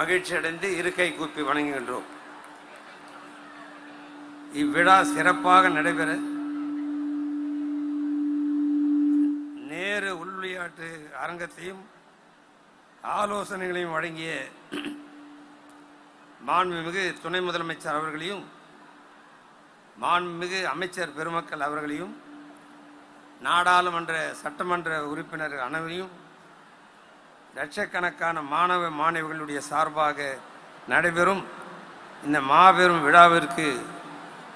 மகிழ்ச்சி அடைந்து இருக்கை கூப்பி வணங்குகின்றோம். இவ்விழா சிறப்பாக நடைபெற நேரு உள்விளையாட்டு அரங்கத்தையும் ஆலோசனைகளையும் வழங்கிய மாண்புமிகு துணை முதலமைச்சர் அவர்களையும் மாண்புமிகு அமைச்சர் பெருமக்கள் அவர்களையும் நாடாளுமன்ற சட்டமன்ற உறுப்பினர் அனைவரையும் லட்சக்கணக்கான மாணவ மாணவிகளுடைய சார்பாக நடைபெறும் இந்த மாபெரும் விழாவிற்கு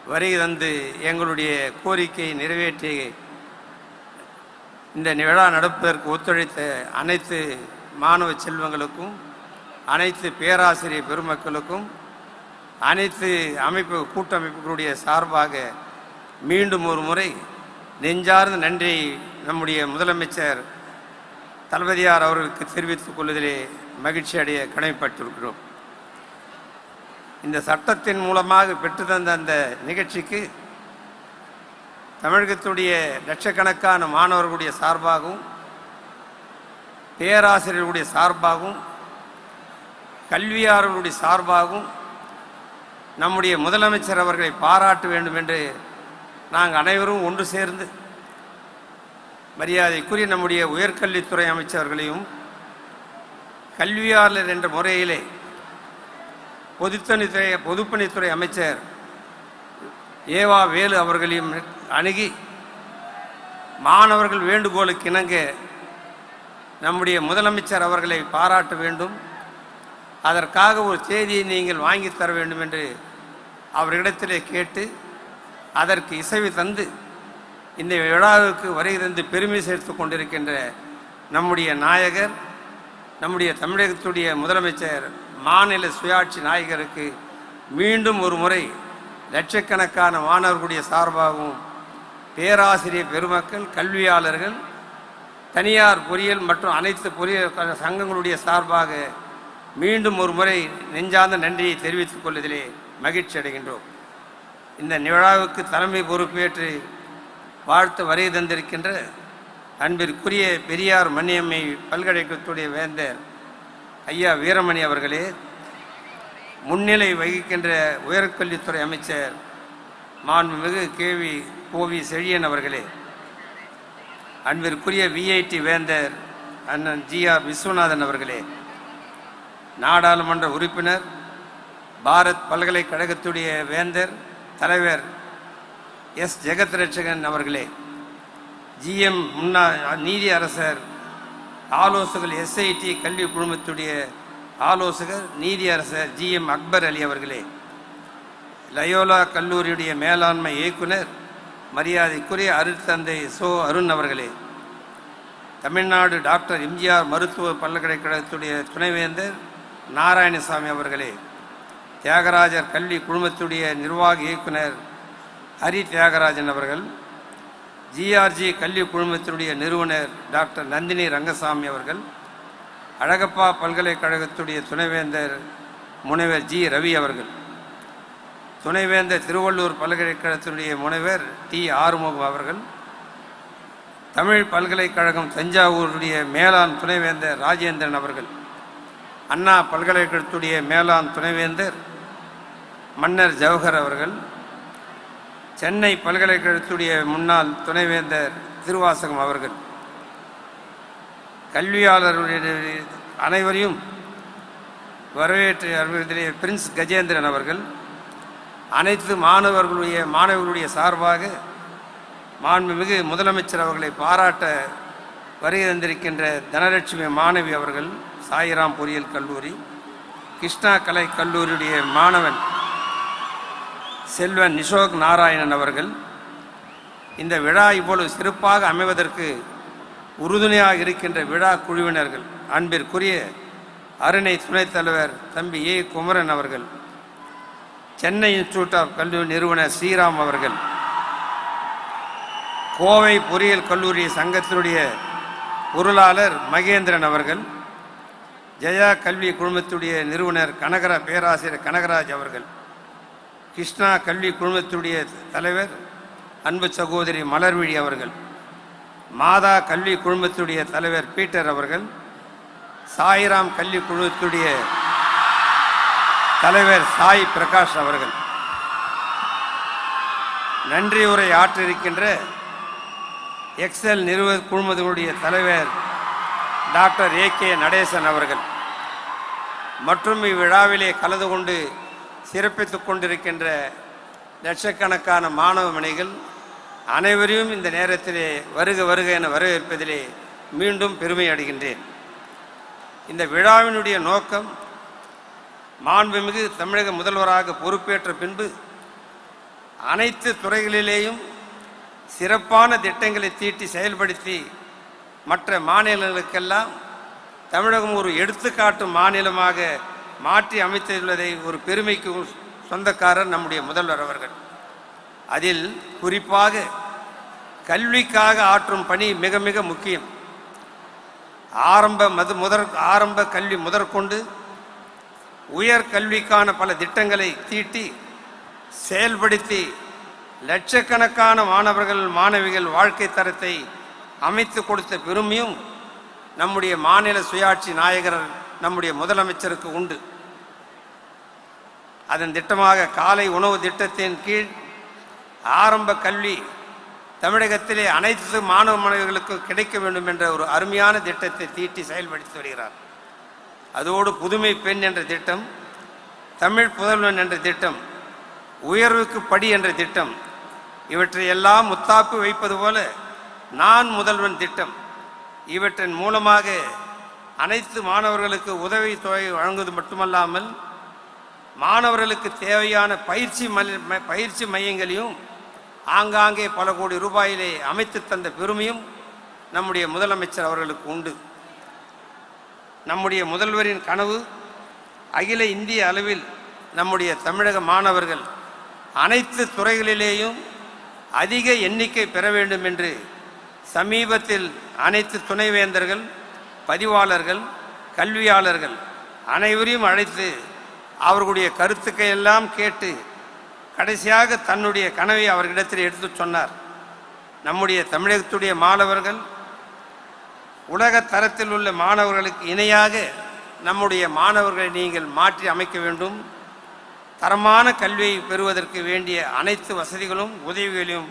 வருகை தந்து எங்களுடைய கோரிக்கையை நிறைவேற்றி இந்த விழா நடப்பதற்கு ஒத்துழைத்த அனைத்து மாணவ செல்வங்களுக்கும் அனைத்து பேராசிரியர் பெருமக்களுக்கும் அனைத்து அமைப்பு கூட்டமைப்புகளுடைய சார்பாக மீண்டும் ஒரு முறை நெஞ்சார்ந்த நன்றி நம்முடைய முதலமைச்சர் தளபதியார் அவர்களுக்கு தெரிவித்துக் கொள்வதிலே மகிழ்ச்சி அடைய கடமைப்பட்டிருக்கிறோம் இந்த சட்டத்தின் மூலமாக பெற்று தந்த அந்த நிகழ்ச்சிக்கு தமிழகத்துடைய லட்சக்கணக்கான மாணவர்களுடைய சார்பாகவும் பேராசிரியர்களுடைய சார்பாகவும் கல்வியாளர்களுடைய சார்பாகவும் நம்முடைய முதலமைச்சர் அவர்களை பாராட்ட வேண்டும் என்று நாங்கள் அனைவரும் ஒன்று சேர்ந்து மரியாதைக்குரிய நம்முடைய உயர்கல்வித்துறை அமைச்சர்களையும் கல்வியாளர் என்ற முறையிலே பொதுத்தணித்துறை பொதுப்பணித்துறை அமைச்சர் ஏவா வேலு அவர்களையும் அணுகி மாணவர்கள் வேண்டுகோளுக்கு இணங்க நம்முடைய முதலமைச்சர் அவர்களை பாராட்ட வேண்டும். அதற்காக ஒரு செய்தியை நீங்கள் வாங்கி தர வேண்டும் என்று அவரிடத்திலே கேட்டு அதற்கு இசைவு தந்து இந்த விழாவுக்கு வருகை தந்து பெருமை சேர்த்து கொண்டிருக்கின்ற நம்முடைய நாயகர் நம்முடைய தமிழகத்துடைய முதலமைச்சர் மாநில சுயாட்சி நாயகருக்கு மீண்டும் ஒரு முறை லட்சக்கணக்கான மாணவர்களுடைய சார்பாகவும் பேராசிரியர் பெருமக்கள் கல்வியாளர்கள் தனியார் பொறியியல் மற்றும் அனைத்து பொறியியல் சங்கங்களுடைய சார்பாக மீண்டும் ஒரு முறை நெஞ்சார்ந்த நன்றியை தெரிவித்துக் கொள்வதிலே மகிழ்ச்சி அடைகின்றோம் இந்த விழாவுக்கு தலைமை பொறுப்பேற்று வாழ்த்து வரை தந்திருக்கின்ற அன்பிற்குரிய பெரியார் மணியம்மை பல்கலைக்கழகத்துடைய வேந்தர் ஐயா வீரமணி அவர்களே முன்னிலை வகிக்கின்ற உயர்கல்வித்துறை அமைச்சர் மாண்புமிகு கேவி கோவி செழியன் அவர்களே அன்பிற்குரிய விஐடி வேந்தர் அண்ணன் ஜி ஆர் விஸ்வநாதன் அவர்களே நாடாளுமன்ற உறுப்பினர் பாரத் பல்கலைக்கழகத்துடைய வேந்தர் தலைவர் எஸ் ஜெகத் ரட்சகன் அவர்களே ஜிஎம் முன்னாள் நீதி அரசர் ஆலோசகர் எஸ்ஐடி கல்வி குழுமத்துடைய ஆலோசகர் நீதி அரசர் ஜிஎம் அக்பர் அலி அவர்களே லயோலா கல்லூரியுடைய மேலாண்மை இயக்குனர் மரியாதைக்குரிய அருட்தந்தை சோ அருண் அவர்களே தமிழ்நாடு டாக்டர் எம்ஜிஆர் மருத்துவ பல்கலைக்கழகத்துடைய துணைவேந்தர் நாராயணசாமி அவர்களே தியாகராஜர் கல்வி குழுமத்துடைய நிர்வாக இயக்குனர் ஹரி தியாகராஜன் அவர்கள் ஜிஆர்ஜி கல்வி குழுமத்தினுடைய நிறுவனர் டாக்டர் நந்தினி ரங்கசாமி அவர்கள் அழகப்பா பல்கலைக்கழகத்துடைய துணைவேந்தர் முனைவர் ஜி ரவி அவர்கள் துணைவேந்தர் திருவள்ளூர் பல்கலைக்கழகத்தினுடைய முனைவர் டி ஆறுமுகம் அவர்கள் தமிழ் பல்கலைக்கழகம் தஞ்சாவூருடைய மேலாண் துணைவேந்தர் ராஜேந்திரன் அவர்கள் அண்ணா பல்கலைக்கழகத்துடைய மேலாண் துணைவேந்தர் மன்னர் ஜவஹர் அவர்கள் சென்னை பல்கலைக்கழகத்துடைய முன்னாள் துணைவேந்தர் திருவாசகம் அவர்கள். கல்வியாளர்களுடைய அனைவரையும் வரவேற்று அறிவித்திலே பிரின்ஸ் கஜேந்திரன் அவர்கள். அனைத்து மாணவர்களுடைய மாணவர்களுடைய சார்பாக மாண்புமிகு முதலமைச்சர் அவர்களை பாராட்ட வருகை தந்திருக்கின்ற தனலட்சுமி மாணவி அவர்கள் சாயிராம் பொறியியல் கல்லூரி கிருஷ்ணா கலை கல்லூரியுடைய மாணவன் செல்வன் நிஷோக் நாராயணன் அவர்கள் இந்த விழா இவ்வளவு சிறப்பாக அமைவதற்கு உறுதுணையாக இருக்கின்ற விழா குழுவினர்கள் அன்பிற்குரிய அருணை துணைத் தலைவர் தம்பி ஏ. குமரன் அவர்கள் சென்னை இன்ஸ்டியூட் ஆஃப் கல்லூரி நிறுவனர் ஸ்ரீராம் அவர்கள் கோவை பொறியியல் கல்லூரி சங்கத்தினுடைய பொருளாளர் மகேந்திரன் அவர்கள் ஜெயா கல்வி குழுமத்துடைய நிறுவனர் கனகர பேராசிரியர் கனகராஜ் அவர்கள். கிருஷ்ணா கல்வி குழுமத்துடைய தலைவர் அன்பு சகோதரி மலர்விழி அவர்கள் மாதா கல்வி குழுமத்துடைய தலைவர் பீட்டர் அவர்கள் சாய்ராம் கல்வி குழுமத்துடைய தலைவர் சாய் பிரகாஷ் அவர்கள். நன்றி உரை ஆற்றிருக்கின்ற எக்ஸல் நிறுவ குழுமத்தினுடைய தலைவர் டாக்டர் ஏ கே நடேசன் அவர்கள். மற்றும் இவ்விழாவிலே கலந்து கொண்டு சிறப்பித்துக் கொண்டிருக்கின்ற லட்சக்கணக்கான மாணவ மணிகள் அனைவரையும் இந்த நேரத்திலே வருக வருக என வரவேற்பதிலே மீண்டும் பெருமை அடைகின்றேன். இந்த விழாவினுடைய நோக்கம் மாண்புமிகு தமிழக முதல்வராக பொறுப்பேற்ற பின்பு அனைத்து துறைகளிலேயும் சிறப்பான திட்டங்களை தீட்டி செயல்படுத்தி மற்ற மாநிலங்களுக்கெல்லாம் தமிழகம் ஒரு எடுத்துக்காட்டு மாநிலமாக மாற்றி அமைத்துள்ளதை ஒரு பெருமைக்கு சொந்தக்காரர் நம்முடைய முதல்வர் அவர்கள். அதில் குறிப்பாக கல்விக்காக ஆற்றும் பணி மிக மிக முக்கியம். ஆரம்ப மது முதற் ஆரம்ப கல்வி முதற்கொண்டு உயர் கல்விக்கான பல திட்டங்களை தீட்டி செயல்படுத்தி லட்சக்கணக்கான மாணவர்கள் மாணவிகள் வாழ்க்கை தரத்தை அமைத்து கொடுத்த பெருமையும் நம்முடைய மாநில சுயாட்சி நாயகர் நம்முடைய முதலமைச்சருக்கு உண்டு. அதன் திட்டமாக காலை உணவு திட்டத்தின் கீழ் ஆரம்ப கல்வி தமிழகத்திலே அனைத்து மாணவ மாணவிகளுக்கும் கிடைக்க வேண்டும் என்ற ஒரு அருமையான திட்டத்தை தீட்டி செயல்படுத்தி வருகிறார். அதோடு புதுமை பெண் என்ற திட்டம் தமிழ் புதல்வன் என்ற திட்டம் உயர்வுக்கு படி என்ற திட்டம் இவற்றை எல்லாம் முத்தாப்பு வைப்பது போல நான் முதல்வன் திட்டம். இவற்றின் மூலமாக அனைத்து மாணவர்களுக்கு உதவி தொகை வழங்குவது மட்டுமல்லாமல் மாணவர்களுக்கு தேவையான பயிற்சி ம- பயிற்சி மையங்களையும் ஆங்காங்கே பல கோடி ரூபாயிலே அமைத்து தந்த பெருமையும் நம்முடைய முதலமைச்சர் அவர்களுக்கு உண்டு. நம்முடைய முதல்வரின் கனவு அகில இந்திய அளவில் நம்முடைய தமிழக மாணவர்கள் அனைத்து துறைகளிலேயும் அதிக எண்ணிக்கை பெற வேண்டும் என்று சமீபத்தில் அனைத்து துணைவேந்தர்கள் பதிவாளர்கள் கல்வியாளர்கள் அனைவரையும் அழைத்து அவர்களுடைய கருத்துக்கை எல்லாம் கேட்டு கடைசியாக தன்னுடைய கனவை அவர்களிடத்தில் எடுத்துச் சொன்னார். நம்முடைய தமிழகத்துடைய மாணவர்கள் உலக தரத்தில் உள்ள மாணவர்களுக்கு இணையாக நம்முடைய மாணவர்களை நீங்கள் மாற்றி அமைக்க வேண்டும். தரமான கல்வியை பெறுவதற்கு வேண்டிய அனைத்து வசதிகளும் உதவிகளையும்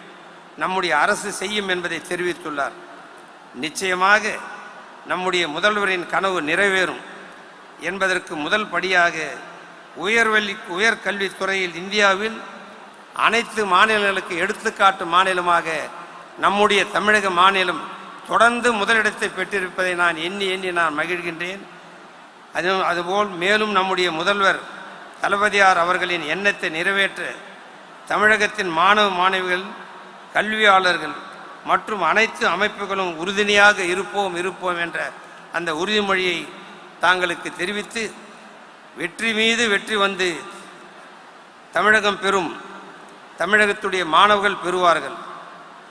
நம்முடைய அரசு செய்யும் என்பதை தெரிவித்துள்ளார். நிச்சயமாக நம்முடைய முதல்வரின் கனவு நிறைவேறும் என்பதற்கு முதல் படியாக உயர்வெளி உயர்கல்வித்துறையில் இந்தியாவில் அனைத்து மாநிலங்களுக்கு எடுத்துக்காட்டு மாநிலமாக நம்முடைய தமிழக மாநிலம் தொடர்ந்து முதலிடத்தை பெற்றிருப்பதை நான் எண்ணி எண்ணி நான் மகிழ்கின்றேன். அது அதுபோல் மேலும் நம்முடைய முதல்வர் தளபதியார் அவர்களின் எண்ணத்தை நிறைவேற்ற தமிழகத்தின் மாணவ மாணவிகள் கல்வியாளர்கள் மற்றும் அனைத்து அமைப்புகளும் உறுதுணையாக இருப்போம் இருப்போம் என்ற அந்த உறுதிமொழியை தாங்களுக்கு தெரிவித்து வெற்றி மீது வெற்றி வந்து தமிழகம் பெறும் தமிழகத்துடைய மாணவர்கள் பெறுவார்கள்.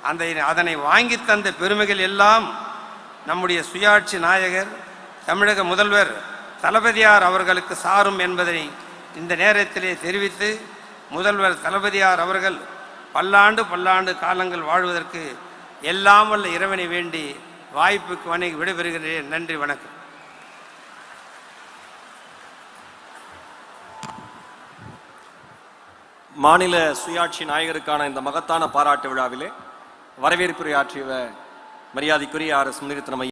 அந்த அதனை வாங்கி தந்த பெருமைகள் எல்லாம் நம்முடைய சுயாட்சி நாயகர் தமிழக முதல்வர் தளபதியார் அவர்களுக்கு சாரும் என்பதை இந்த நேரத்திலே தெரிவித்து முதல்வர் தளபதியார் அவர்கள் பல்லாண்டு பல்லாண்டு காலங்கள் வாழ்வதற்கு எல்லாம் வல்ல இறைவனை வேண்டி வாய்ப்புக்கு வணங்கி விடைபெறுகிறேன். நன்றி வணக்கம். மாநில சுயாட்சி நாயகருக்கான இந்த மகத்தான பாராட்டு விழாவிலே வரவேற்புரை ஆற்றிய மரியாதைக்குரிய ஆர் எஸ்